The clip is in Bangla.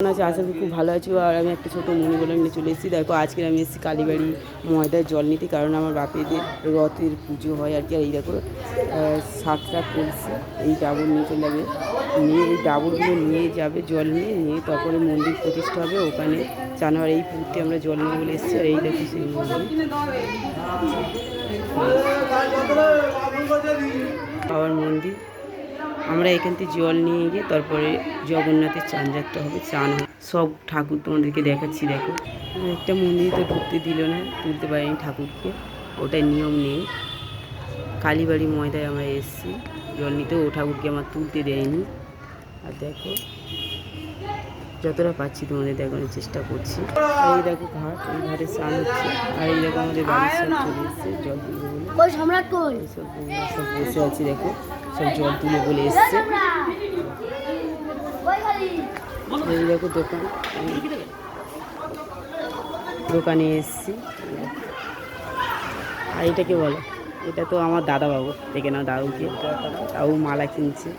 মনে আছে আশা করি খুব ভালো আছো। আর আমি একটা ছোটো মনে বলে নিয়ে চলে এসেছি। দেখো আজকে আমি এসেছি কালীবাড়ি ময়দার জল নিতে কারণ আমার বাপেদের রথের পুজো হয় আর কি। আর এই দেখো সাতটা কলসি এই ডাবর নিয়ে চলে যাবে। নিয়ে এই ডাবরগুলো নিয়ে যাবে জল নিয়ে নিয়ে তারপরে মন্দির প্রতিষ্ঠা হবে ওখানে। জানুয়ারি এই পুরতে আমরা জল নিয়ে বলে এসেছি। আর এই দেখো সেই মন্দির। বাবার মন্দির। আমরা এখান থেকে জল নিয়ে গিয়ে তারপরে জগন্নাথের চান যাত্রা হবে, চান। সব ঠাকুর তোমাদেরকে দেখাচ্ছি, দেখো। একটা মন্দির তো ঢুকতে দিল না, তুলতে পারিনি ঠাকুরকে। ওটার নিয়ম নেই। কালীবাড়ি ময়দায় আমরা এসেছি। জল নিতে ও ঠাকুরকে আমার তুলতে দেয়নি। আর দেখো যতটা পাচ্ছি তোমাদের দেখানোর চেষ্টা করছি। আর এই দেখো ঘাট এই ঘাটে স্নান হচ্ছে আর এই দেখো আমাদের বাড়ির সব চলে এসছে জল তুলবে বলে। ওই সম্রাট কই? সব বসে আছি দেখো সব জল তুলে বলে এসছে। এই দেখো দোকান দোকানে এসছি। আর এটাকে বলো এটা তো আমার দাদা বাবু দেখে নাও দাদুকে তাও মালা কিনছে।